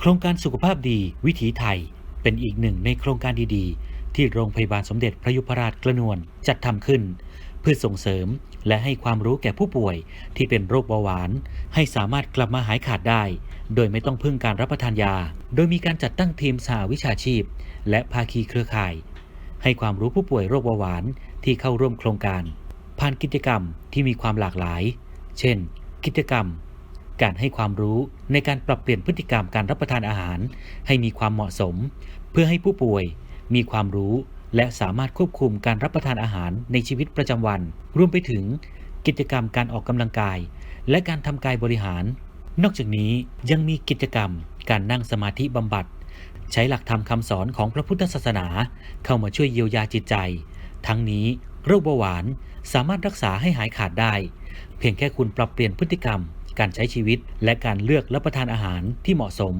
โครงการสุขภาพดีวิถีไทย เป็นอีกหนึ่งในโครงการดีๆ ที่โรงพยาบาลสมเด็จพระยุพราชกระนวลจัดทำขึ้น เพื่อส่งเสริมและให้ความรู้แก่ผู้ป่วยที่เป็นโรคเบาหวาน ให้สามารถกลับมาหายขาดได้ โดยไม่ต้องพึ่งการรับประทานยา โดยมีการจัดตั้งทีมสหวิชาชีพ และภาคีเครือข่าย ให้ความรู้ผู้ป่วยโรคเบาหวานที่เข้าร่วมโครงการ ผ่านกิจกรรมที่มีความหลากหลาย เช่น กิจกรรม การให้ความรู้ในการปรับเปลี่ยนพฤติกรรมการรับประทานอาหาร ให้มีความเหมาะสม เพื่อให้ผู้ป่วย มีความรู้ และสามารถควบคุมการรับประทานอาหารในชีวิตประจำวัน รวมไปถึง กิจกรรมการออกกำลังกาย และการทำกายบริหาร นอกจากนี้ยังมีกิจกรรม การนั่งสมาธิบำบัด ใช้หลักธรรมคำสอนของพระพุทธศาสนา เข้ามาช่วยเยียวยาจิตใจ ทั้งนี้โรคเบาหวานสามารถรักษาให้หายขาดได้ เพียงแค่คุณปรับเปลี่ยนพฤติกรรม การใช้ชีวิต และการเลือกรับประทานอาหารที่เหมาะสม